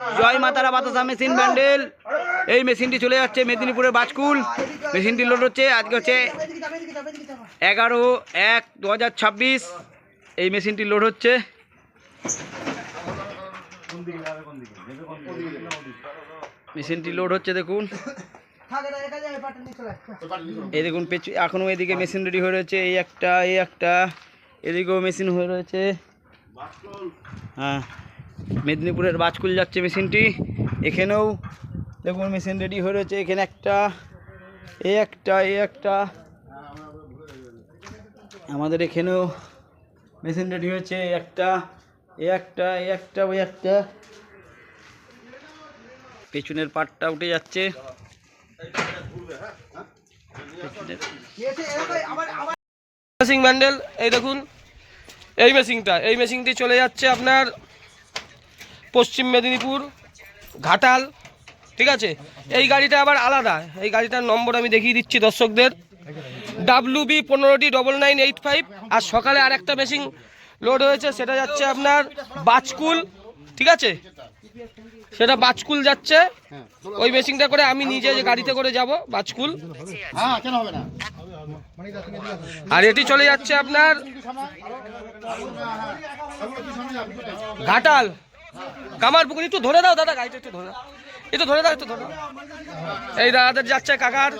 জয় মাতারা বাতাসা মেশিন ব্যান্ডেল। এই মেশিনটি চলে যাচ্ছে মেদিনীপুরের বাজকুল। মেশিনটি লোড হচ্ছে, আজকে হচ্ছে এগারো এক দু এই মেশিনটি লোড হচ্ছে। মেশিনটি লোড হচ্ছে, দেখুন। এই দেখুন, পেছু এখনও এদিকে মেশিন রেডি হয়ে রয়েছে। এই একটা এই একটা, এদিকেও মেশিন হয়ে রয়েছে। হ্যাঁ। মেদিনীপুরের বাজকুল যাচ্ছে মেশিনটি। এখানেও দেখুন মেশিন রেডি হয়ে রয়েছে। এখানে একটা, এ একটা এ একটা। আমাদের এখানেও মেশিন রেডি হয়েছে। একটা, এ একটা এই একটা ওই একটা। পেছনের পাটটা উঠে যাচ্ছে। ব্যান্ডেল এই দেখুন, এই মেশিনটা এই মেশিনটি চলে যাচ্ছে আপনার পশ্চিম মেদিনীপুর, ঘাটাল, ঠিক আছে? এই গাড়িটা আবার আলাদা। এই গাড়িটার নম্বর আমি দেখিয়ে দিচ্ছি দর্শকদের। ডাব্লু বি পনেরোটি ডবল নাইন এইট ফাইভ আর সকালে আর একটা মেশিন লোড হয়েছে, সেটা যাচ্ছে আপনার বাজকুল, ঠিক আছে? সেটা বাজকুল যাচ্ছে। ওই মেশিনটা করে আমি নিজে যে গাড়িতে করে যাব, বাজকুল। আর এটি চলে যাচ্ছে আপনার ঘাটাল। কামার পুকুর একটু ধরে দাও দাদা, গাড়িটা একটু ধরে দাও। একটু ধরে দাও, একটু ধরে দাও। এই দাদাদের যাচ্ছে কাকার।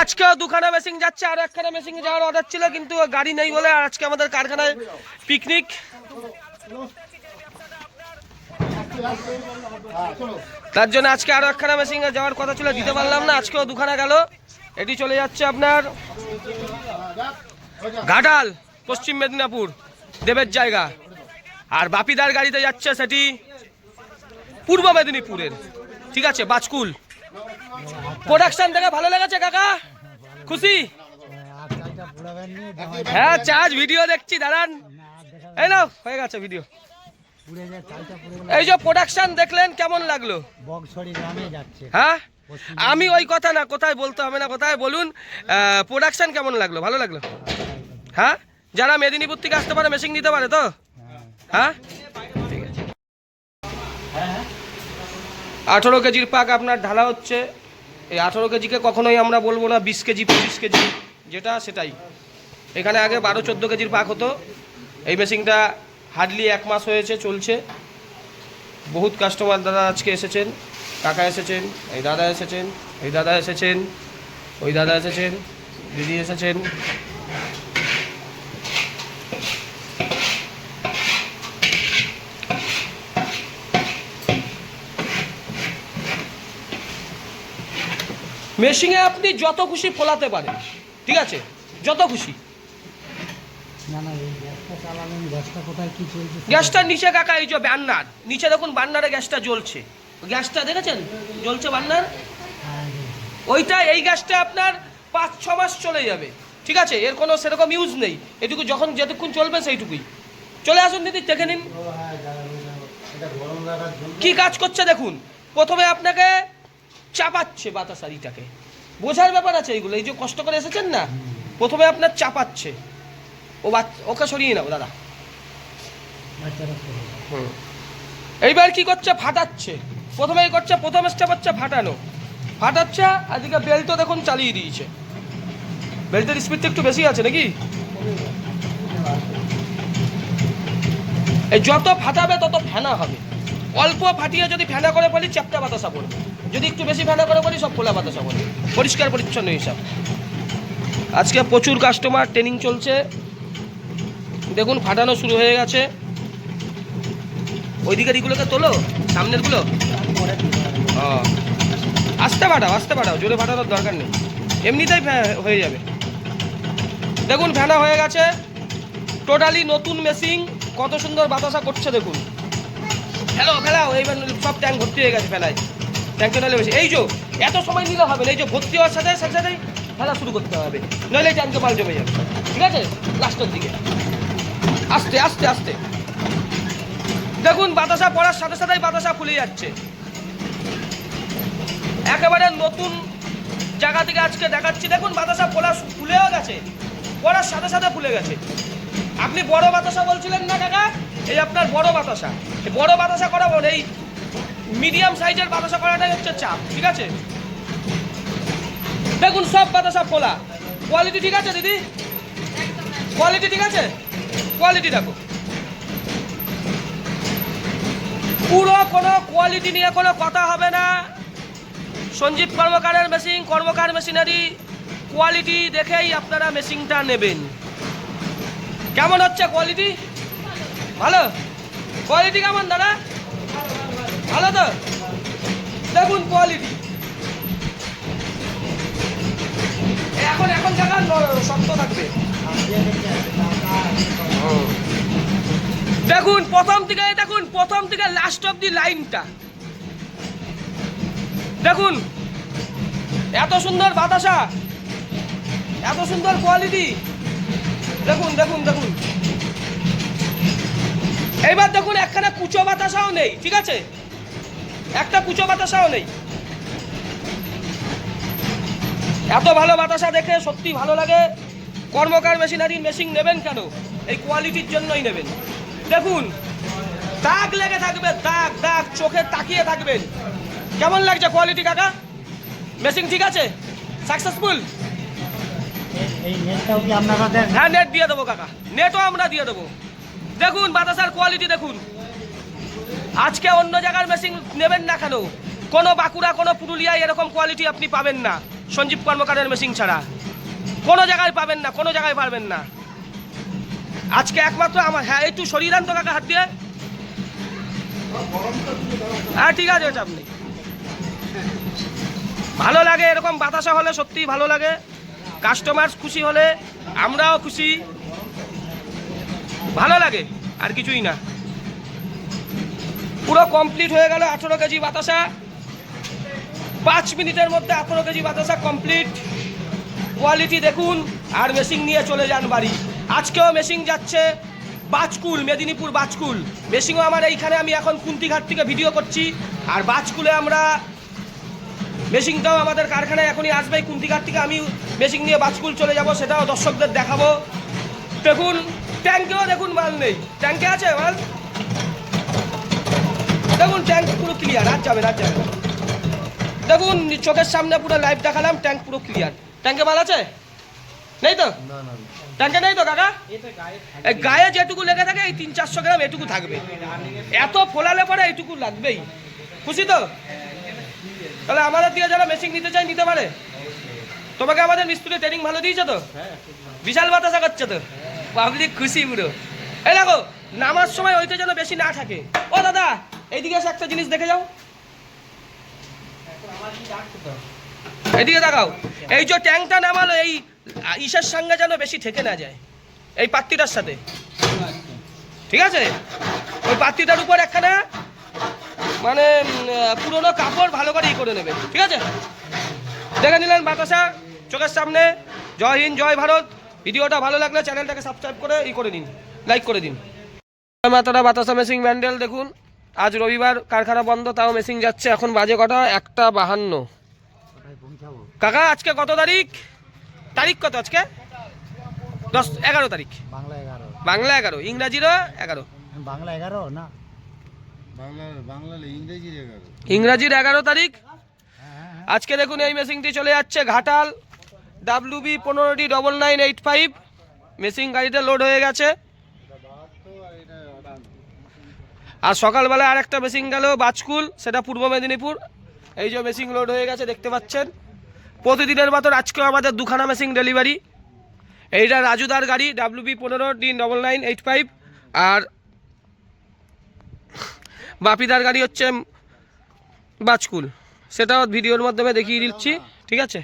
আজকেও দুখানা মেশিন যাচ্ছে, আর একখানা মেশিন যাওয়ার অর্ডার ছিল, কিন্তু গাড়ি নেই বলে আর আজকে আমাদের কারখানায় পিকনিক তার জন্য আজকে আরও একখানা মেশিন যাওয়ার কথা ছিল, দিতে পারলাম না, আজকেও দুখানা গেল। এটি চলে যাচ্ছে আপনার ঘাটাল, পশ্চিম মেদিনীপুর, দেবের জায়গা। আর বাপিদার গাড়িতে যাচ্ছে সেটি পূর্ব মেদিনীপুরের। ঠিক আছে বাজকুল। প্রোডাকশন দেখে ভালো লেগেছে কাকা? খুশি? হ্যাঁ চার্জ ভিডিও দেখছি দাঁড়ান। এই নাও হয়ে গেছে ভিডিও। এই যে প্রোডাকশন দেখলেন কেমন লাগল? হ্যাঁ? আমি ওই কথা না কোথায় বলতে হবে না কোথায় বলুন। প্রোডাকশন কেমন লাগল? ভালো লাগল? হ্যাঁ? যারা মেদিনীপুর থেকে আসতে পারে মেশিন নিতে পারে তো? হ্যাঁ? ঠিক আছে আঠেরো কেজির পাক আপনার ঢালা হচ্ছে। এই আঠেরো কেজিকে কখনোই আমরা বলব না, বিশ কেজি, পঁচিশ কেজি, যেটা সেটাই। এখানে আগে বারো, চোদ্দ কেজির পাক হতো। এই মেশিনটা হার্ডলি এক মাস হয়েছে, চলছে। বহুত কাস্টমার দাদা আজকে এসেছেন, কাকা এসেছেন, এই দাদা এসেছেন, এই দাদা এসেছেন, ওই দাদা এসেছেন, দিদি এসেছেন। মেশিনে আপনি যত খুশি ফোলাতে পারেন। ঠিক আছে? যত খুশি। গ্যাসটা নিচে কাকা এই যে বান্নার। নিচে দেখুন বান্নারে গ্যাসটা জ্বলছে। গ্যাসটা দেখেছেন? জ্বলছে বান্নার? হ্যাঁ, ওইটা এই গ্যাসটা আপনার পাঁচ ছ মাস চলে যাবে। ঠিক আছে? এর কোনো সেরকম ইউজ নেই। এটুকু যখন যতক্ষণ চলবে সেইটুকুই। চলে আসুন দিদি দেখে নিন। কি কাজ করছে দেখুন? প্রথমে আপনাকে চাপাচ্ছে বাতাসারিটাকে বোঝার ব্যাপার আছে এইগুলো এই যে কষ্ট করে এসেছেন না, প্রথমে আপনার চাপাচ্ছে। ও ওকে সরিয়ে নাও, দাদা। এইবার কি করছে? ফাটাচ্ছে। প্রথমেই করছে, প্রথম স্টেপ হচ্ছে ফাটানো। ফাটাচ্ছে, এদিকে বেল্টও দেখুন চালিয়ে দিয়েছে। বেল্টের স্পিডটা একটু বেশি আছে নাকি? এই যত ফাটাবে তত ফেনা হবে। অল্প ফাটিয়ে যদি ফেনা করে বলি চ্যাপটা বাতাসা পড়বে। যদি একটু বেশি ফেনা করে বলি সব খোলা বাতাসা পড়বে পরিষ্কার, পরিচ্ছন্ন হিসাব। আজকে প্রচুর কাস্টমার ট্রেনিং চলছে। দেখুন, ফাটানো শুরু হয়ে গেছে। ওই দিকের তোলো সামনেরগুলো ও আস্তে ফাটাও আস্তে ফাটাও জোরে ফাটানোর দরকার নেই। এমনিতেই হয়ে যাবে। দেখুন, ফেনা হয়ে গেছে। টোটালি নতুন মেশিন কত সুন্দর বাতাসা করছে, দেখুন। ফেলো ফেলাও, এইবার সব ট্যাঙ্ক ভর্তি হয়ে গেছে ফেলায়। টোটালি বেশি। এই যে, এত সময় নিলে হবে না, এই যে ভর্তি হওয়ার সাথে সাথে সাথেই ফেলা শুরু করতে হবে। নইলে ট্যাঙ্কে পাল জমে যাবে। ঠিক আছে? লাস্টের দিকে। আস্তে আস্তে আস্তে। দেখুন, বাতাসা পড়ার সাথে সাথেই বাতাসা ফুলে যাচ্ছে। একেবারে নতুন জায়গা থেকে আজকে দেখাচ্ছি। দেখুন, বাতাসা ফোলা ফুলেও গেছে। পড়ার সাথে সাথে ফুলে গেছে। আপনি বড় বাতাসা বলছিলেন না, কাকা? এই আপনার বড় বাতাসা। বড় বাতাসা করাবো এই মিডিয়াম সাইজের বাতাসা করাটাই হচ্ছে চাপ, ঠিক আছে? দেখুন, সব বাতাসা খোলা কোয়ালিটি ঠিক আছে, দিদি? কোয়ালিটি ঠিক আছে? কোয়ালিটি দেখো। পুরো কোনো কোয়ালিটি নিয়ে কোনো কথা হবে না। সঞ্জীব কর্মকারের মেশিন কর্মকার মেশিনারি কোয়ালিটি দেখেই আপনারা মেশিনটা নেবেন। কেমন হচ্ছে কোয়ালিটি ভালো? কোয়ালিটি কেমন, দাদা? তো দেখুন কোয়ালিটি এখন এখন জায়গা শক্ত থাকবে। দেখুন, প্রথম থেকে, দেখুন, প্রথম থেকে লাস্ট অফ দি লাইনটা। দেখুন, এত সুন্দর বাতাসা। এত সুন্দর কোয়ালিটি দেখুন দেখুন দেখুন। এইবার দেখুন, একখানা কুচো বাতাসাও নেই, ঠিক আছে? একটা কুচো বাতাসাও নেই। এত ভালো বাতাসা দেখে সত্যি ভালো লাগে। কর্মকার মেশিনারি মেশিন নেবেন কেন? এই কোয়ালিটির জন্যই নেবেন। দেখুন দাগ লেগে থাকবে দাগ দাগ চোখে তাকিয়ে থাকবেন। কেমন লাগছে কোয়ালিটি কাকা? মেশিন ঠিক আছে? সাকসেসফুল? হ্যাঁ নেট দিয়ে দেবো কাকা। নেটও আমরা দিয়ে দেবো। দেখুন বাতাসার কোয়ালিটি দেখুন। আজকে অন্য জায়গার মেশিন নেবেন না কেন? কোনো বাঁকুড়া, কোনো পুরুলিয়ায় এরকম কোয়ালিটি আপনি পাবেন না, সঞ্জীব কর্মকারের মেশিন ছাড়া। কোনো জায়গায় পাবেন না, কোনো জায়গায় পারবেন না। আজকে একমাত্র আমার হ্যাঁ একটু শরীর আনতো কাকা হাত দিয়ে। হ্যাঁ ঠিক আছে চাপ নেই ভালো লাগে, এরকম বাতাসা হলে সত্যিই ভালো লাগে। কাস্টমার খুশি হলে আমরাও খুশি। ভালো লাগে, আর কিছুই না। পুরো কমপ্লিট হয়ে গেল আঠেরো কেজি বাতাসা। পাঁচ মিনিটের মধ্যে আঠেরো কেজি বাতাসা কমপ্লিট কোয়ালিটি দেখুন, আর মেশিন নিয়ে চলে যান বাড়ি। আজকেও মেশিন যাচ্ছে বাজকুল, মেদিনীপুর বাজকুল। মেশিনও আমার এইখানে, আমি এখন কুন্তিঘাট থেকে ভিডিও করছি। আর বাজকুলে আমরা মেশিনটাও আমাদের কারখানায় এখনই আসবে। কুন্তিঘাট থেকে আমি মেশিন নিয়ে বাজকুল চলে যাব, সেটাও দর্শকদের দেখাবো। দেখুন ট্যাঙ্কেও দেখুন মাল নেই। ট্যাঙ্কে আছে মাল? দেখুন ট্যাঙ্ক পুরো ক্লিয়ার আর যাবে আর যাবে। দেখুন চোখের সামনে পুরো লাইভ দেখালাম ট্যাঙ্ক পুরো ক্লিয়ার ট্যাঙ্কে মাল আছে? নেই তো? ট্যাঙ্কে নেই তো কাকা? এই গায়ে যেটুকু লেগে থাকে এই তিন চারশো গ্রাম এটুকু থাকবে। এত ফোলালে পরে এইটুকু লাগবেই। খুশি তো? তাহলে আমাদের দিয়ে যারা মেশিন নিতে চায় নিতে পারে। তোমাকে আমাদের মিস্ত্রি ট্রেনিং ভালো দিয়েছে তো? বিশাল বাতাসা করছে তো? পাবলিক খুশি পুরো। এই দেখো নামার সময় ওইটা যেন বেশি না থাকে। ও দাদা এইদিকে এসে একটা জিনিস দেখে যাও। এইদিকে দেখাও এই যে ট্যাঙ্কটা নামালো এই ইসের সঙ্গে যেন বেশি থেকে না যায়। এই পাত্তিটার সাথে। ঠিক আছে? ওই পাত্তিটার উপর একখানা মানে পুরোনো কাপড় ভালো করে ই করে নেবে। ঠিক আছে? দেখে নিলেন বাতাসা চোখের সামনে। জয় হিন্দ জয় ভারত। ভিডিওটা ভালো লাগলে চ্যানেলটাকে সাবস্ক্রাইব করে ই করে দিন। লাইক করে দিন। মাতারা বাতাসা মেশিন ব্যান্ডেল দেখুন। আজ রবিবার কারখানা বন্ধ তাও মেশিন যাচ্ছে। এখন বাজে কটা? একটা বাহান্ন। কাকা আজকে কত তারিখ? তারিখ কত আজকে? দশ এগারো তারিখ। বাংলা এগারো। বাংলা এগারো। ইংরাজিরও এগারো? বাংলা এগারো না। বাংলা বাংলা ইংরেজির এগারো। ইংরাজির এগারো তারিখ? হ্যাঁ হ্যাঁ। আজকে দেখুন এই মেশিনটি চলে যাচ্ছে ঘাটাল। ডাব্লিউ বি পনেরোটি double nine eight five machine গাড়িতে লোড হয়ে গেছে। আর সকালবেলা আর একটা মেশিন গেল বাজকুল সেটা পূর্ব মেদিনীপুর। এই যে মেশিন লোড হয়ে গেছে দেখতে পাচ্ছেন? প্রতিদিনের মতো আজকেও আমাদের দুখানা মেশিন ডেলিভারি এইটা রাজুদার গাড়ি ডাব্লিউ বি পনেরো D double nine eight five আর বাপিদার গাড়ি হচ্ছে বাজকুল। সেটাও ভিডিওর মাধ্যমে দেখিয়ে দিচ্ছি ঠিক আছে?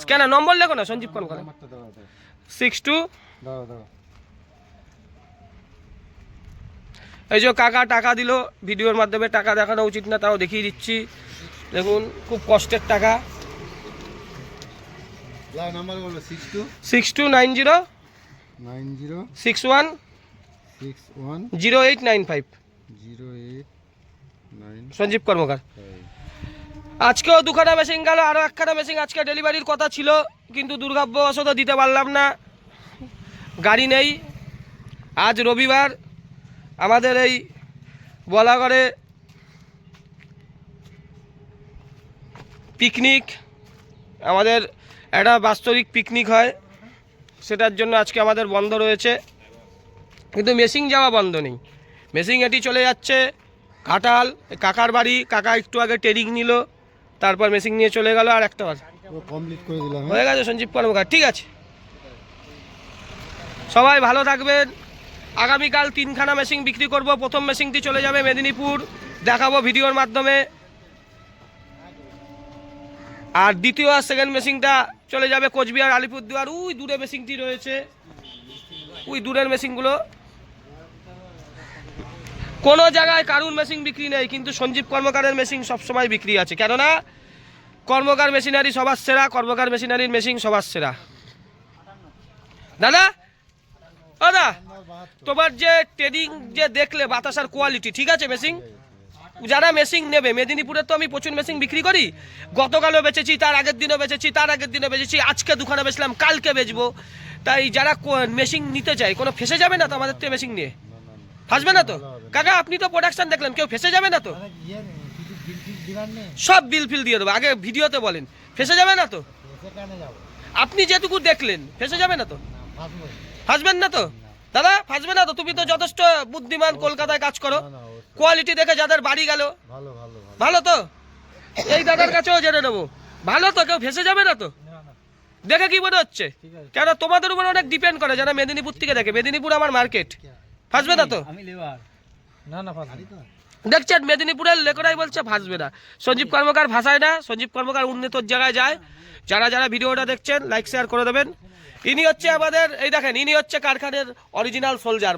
স্ক্যানার নম্বর লেখো না সঞ্জীব দাও দাও। সিক্স টু দাও দাও এই যে কাকা টাকা দিল ভিডিওর মাধ্যমে টাকা দেখানো উচিত না তাও দেখিয়ে দিচ্ছি। দেখুন খুব কষ্টের টাকা। Six two nine zero nine zero six one six one zero eight nine five zero eight nine Sanjib Karmakar. আজকেও দুখানা মেশিন গেল আরও একখানা মেশিন আজকে ডেলিভারির কথা ছিল কিন্তু দুর্ভাগ্যবশত দিতে পারলাম না। গাড়ি নেই। আজ রবিবার আমাদের এই বলাগড়ে পিকনিক আমাদের একটা বাস্তবিক পিকনিক হয়। সেটার জন্য আজকে আমাদের বন্ধ রয়েছে। কিন্তু মেশিং যাওয়া বন্ধ নেই। মেশিং এটি চলে যাচ্ছে ঘাটাল কাকার বাড়ি। কাকা একটু আগে ট্রেনিং নিল তারপর মেশিং নিয়ে চলে গেল আর একটা বার কমপ্লিট করে দিলাম হ্যাঁ? হয়ে গেছে সঞ্জীব কর্মকার ঠিক আছে। সবাই ভালো থাকবেন। আগামীকাল তিনখানা মেশিন বিক্রি করব। প্রথম মেশিনটি চলে যাবে মেদিনীপুর। দেখাবো ভিডিওর মাধ্যমে। আর দ্বিতীয় আর সেকেন্ড মেশিনটা চলে যাবে কোচবিহার আলিপুরদুয়ার। ওই দূরে মেশিনটি রয়েছে। ওই দূরের মেশিনগুলো কোনো জায়গায় কারুর মেশিন বিক্রি নেই, কিন্তু সঞ্জীব কর্মকারের মেশিন সবসময় বিক্রি আছে। কেননা, কর্মকার মেশিনারি সবার সেরা, কর্মকার মেশিনারির মেশিন সবার সেরা। দাদা ও দা তোমার যে ট্রেডিং যে দেখলে বাতাসার কোয়ালিটি ঠিক আছে মেশিন যারা মেশিন নেবে মেদিনীপুরে তো আমি প্রচুর মেশিন বিক্রি করি। গতকালও বেচেছি, তার আগের দিনও বেচেছি, তার আগের দিনও বেচেছি, আজকে দুখানে বেচলাম, কালকে বেচবো। তাই যারা মেশিন নিতে চায়, কোনো ফেসে যাবে না তো আমাদের তো মেশিন নিয়ে? ফাঁসবে না তো? কাকা, আপনি তো প্রোডাকশন দেখলেন, কেউ ফেসে যাবে না তো? সব বিল ফিল দিয়ে দেবো, আগে ভিডিওতে বলেন। ফেসে যাবে না তো? আপনি যেটুকু দেখলেন, ফেসে যাবে না তো? ফাঁসবেন না তো? দাদা ফাঁসবে না তো? তুমি তো যথেষ্ট বুদ্ধিমান কলকাতায় কাজ করো। কোয়ালিটি দেখে যাদের বাড়ি গেল। ভালো ভালো ভালো। ভালো তো? এই দাদার কাছেও জেনে নেব। ভালো তো? কেউ ফেসে যাবে না তো? দেখে কি মনে হচ্ছে? কেন তোমাদের উপর অনেক ডিপেন্ড করে যারা মেদিনীপুর থেকে দেখে। মেদিনীপুর আমার মার্কেট ফাঁসবে না তো? আমি না না দেখছেন মেদিনীপুরের লেকরাই বলছে ভাসবে না। সঞ্জীব কর্মকার ভাসায় না সঞ্জীব কর্মকার উন্নত জায়গায় যায়। যারা যারা ভিডিওটা দেখছেন লাইক শেয়ার করে দেবেন। ইনি হচ্ছে আমাদের এই দেখেন ইনি হচ্ছে কারখানের অরিজিনাল সোলজার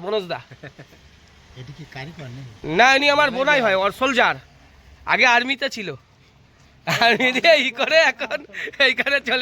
নেই না ইনি আমার বোনাই হয় ওর সোলজার আগে আর্মিতে ছিল। আর্মি দিয়ে ই করে এখন এইখানে চলে